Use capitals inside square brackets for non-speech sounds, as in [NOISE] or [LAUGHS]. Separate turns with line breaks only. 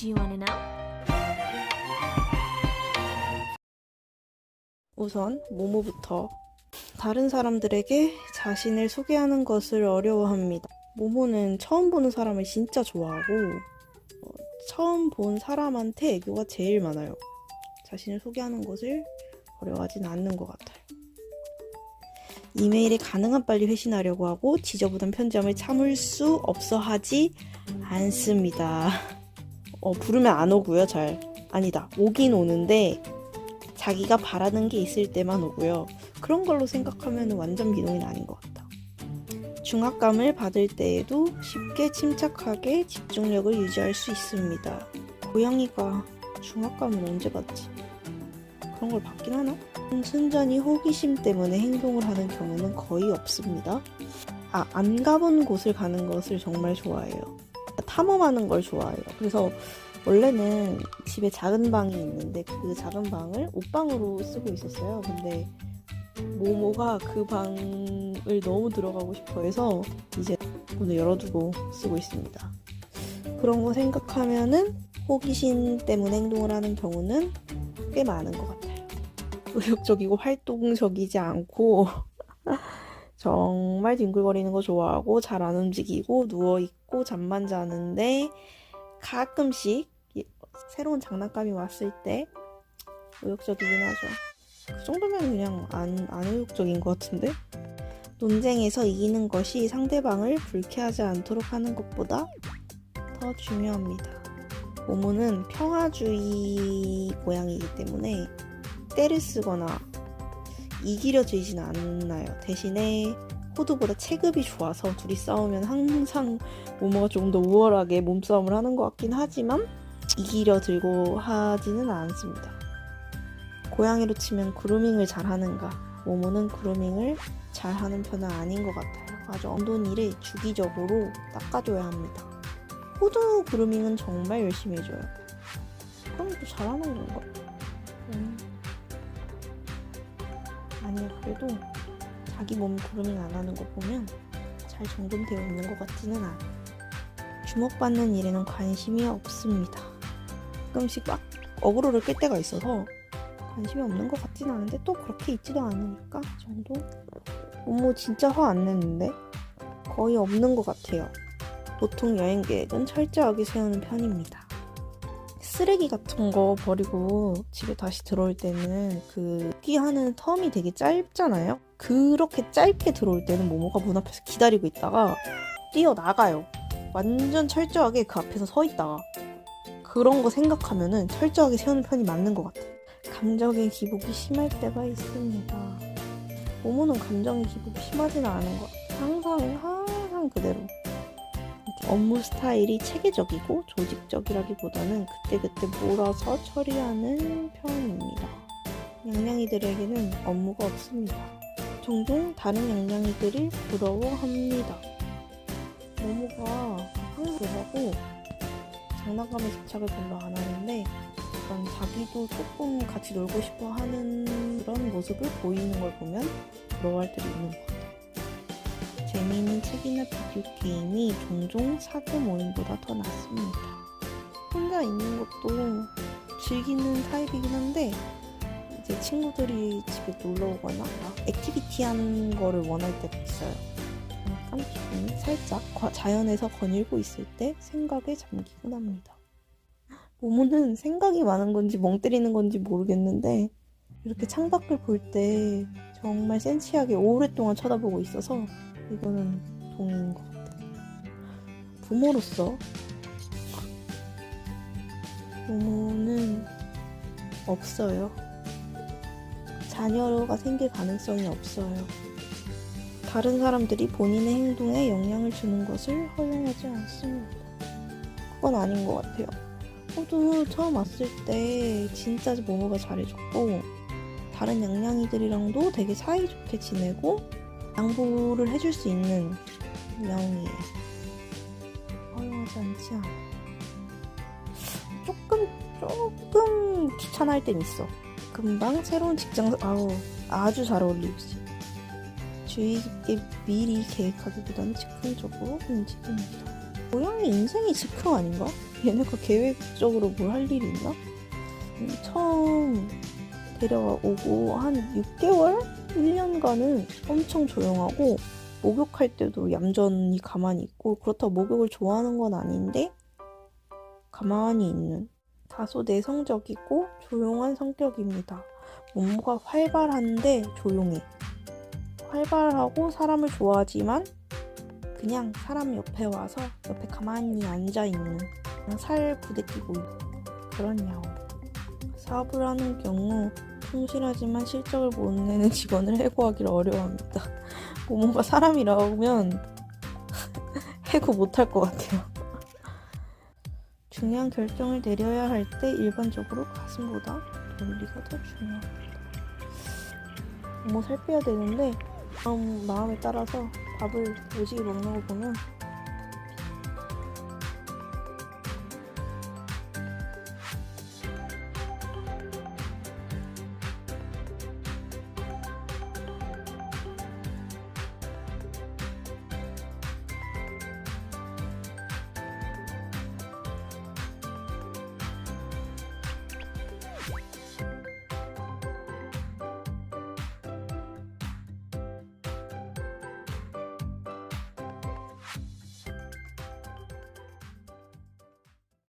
Do you want to know?
우선 모모부터 다른 사람들에게 자신을 소개하는 것을 어려워합니다. 모모는 처음 보는 사람을 진짜 좋아하고 어, 처음 본 사람한테 애교가 제일 많아요. 자신을 소개하는 것을 어려워하진 않는 것 같아요. 이메일에 가능한 빨리 회신하려고 하고 지저분한 편지함을 참을 수 없어 하지 않습니다. [LAUGHS] 어, 부르면 안 오고요, 잘. 아니다. 오긴 오는데 자기가 바라는 게 있을 때만 오고요. 그런 걸로 생각하면 완전 비동인 아닌 것 같다. 중압감을 받을 때에도 쉽게 침착하게 집중력을 유지할 수 있습니다. 고양이가 중압감을 언제 받지? 그런 걸 받긴 하나? 순전히 호기심 때문에 행동을 하는 경우는 거의 없습니다. 아, 안 가본 곳을 가는 것을 정말 좋아해요. 탐험하는 걸 좋아해요. 그래서 원래는 집에 작은 방이 있는데 그 작은 방을 옷방으로 쓰고 있었어요. 근데 모모가 그 방을 너무 들어가고 싶어 해서 이제 문을 열어두고 쓰고 있습니다. 그런 거 생각하면은 호기심 때문에 행동을 하는 경우는 꽤 많은 것 같아요. 의욕적이고 활동적이지 않고 [LAUGHS] 정말 뒹굴거리는 거 좋아하고 잘 안 움직이고 누워있고 잠만 자는데 가끔씩 예- 새로운 장난감이 왔을 때 의욕적이긴 하죠. 그 정도면 그냥 안, 안 의욕적인 것 같은데? 논쟁에서 이기는 것이 상대방을 불쾌하지 않도록 하는 것보다 더 중요합니다. 모모는 평화주의 고양이기 때문에 때를 쓰거나 이기려지진 않나요. 대신에 호두보다 체급이 좋아서 둘이 싸우면 항상 모모가 조금 더 우월하게 몸싸움을 하는 것 같긴 하지만 이기려 들고 하지는 않습니다. 고양이로 치면 그루밍을 잘 하는가? 모모는 그루밍을 잘 하는 편은 아닌 것 같아요. 아주 엉덩이를 주기적으로 닦아줘야 합니다. 호두 그루밍은 정말 열심히 해줘요. 그럼 또 잘하는 건가? 음. 아니요, 그래도 자기 몸 그루밍 안 하는 거 보면 잘 정돈되어 있는 것 같지는 않아요. 주목받는 일에는 관심이 없습니다. 가끔씩 막 어그로를 끌 때가 있어서 관심이 없는 것 같진 않은데 또 그렇게 있지도 않으니까 그 정도? 어머 진짜 화 안 냈는데? 거의 없는 것 같아요. 보통 여행 계획은 철저하게 세우는 편입니다. 쓰레기 같은 거 버리고 집에 다시 들어올 때는 그 끼하는 텀이 되게 짧잖아요. 그렇게 짧게 들어올 때는 모모가 문 앞에서 기다리고 있다가 뛰어나가요. 완전 철저하게 그 앞에서 서 있다가 그런 거 생각하면은 철저하게 세우는 편이 맞는 것 같아요. 감정의 기복이 심할 때가 있습니다. 모모는 감정의 기복이 심하지는 않은 것 같아요. 항상 항상 그대로. 업무 스타일이 체계적이고 조직적이라기보다는 그때그때 몰아서 처리하는 편입니다. 양양이들에게는 업무가 없습니다. 종종 다른 양양이들을 부러워합니다. 모모가 항상 하고 장난감에 집착을 별로 안 하는데 약간 자기도 조금 같이 놀고 싶어 하는 그런 모습을 보이는 걸 보면 부러워할 때도 있는 것 같아요. 재미있는 책이나 비디오 게임이 종종 사교 모임보다 더 낫습니다. 혼자 있는 것도 즐기는 타입이긴 한데 이제 친구들이 집에 놀러 오거나 막 액티비티한 거를 원할 때가 있어요. 약간 기분이 살짝 과- 자연에서 거닐고 있을 때 생각에 잠기곤 합니다. 모모는 생각이 많은 건지 멍 때리는 건지 모르겠는데 이렇게 창밖을 볼 때 정말 센치하게 오랫동안 쳐다보고 있어서 이거는 동의인 것 같아요. 부모로서 모모는 없어요. 자녀가 생길 가능성이 없어요. 다른 사람들이 본인의 행동에 영향을 주는 것을 허용하지 않습니다. 그건 아닌 것 같아요. 호두 처음 왔을 때 진짜 모모가 잘해줬고 다른 양냥이들이랑도 되게 사이좋게 지내고 양보를 해줄 수 있는 양이에요. 허용하지 않지. 조금 조금 귀찮아할 땐 있어. 금방 새로운 직장 아우 아주 잘 어울리지. 주의 깊게 미리 계획하기보다는 즉흥적으로 움직입니다. 고양이 인생이 즉흥 아닌가? 얘네가 계획적으로 뭘 할 일이 있나? 음, 처음 데려오고 한 6개월? 1년간은 엄청 조용하고 목욕할 때도 얌전히 가만히 있고 그렇다고 목욕을 좋아하는 건 아닌데 가만히 있는 다소 내성적이고 조용한 성격입니다. 모모가 활발한데 조용해. 활발하고 사람을 좋아하지만 그냥 사람 옆에 와서 옆에 가만히 앉아 있는 그냥 살 부대끼고 그런 야옹. 사업을 하는 경우 성실하지만 실적을 못 내는 [LAUGHS] 직원을 해고하기를 어려워합니다. [LAUGHS] 모모가 사람이라면 [LAUGHS] 해고 못할 것 같아요. 중요한 결정을 내려야 할 때 일반적으로 가슴보다 논리가 더 중요합니다. 뭐 살 빼야 되는데 마음, 마음에 따라서 밥을 오지게 먹는 거 보면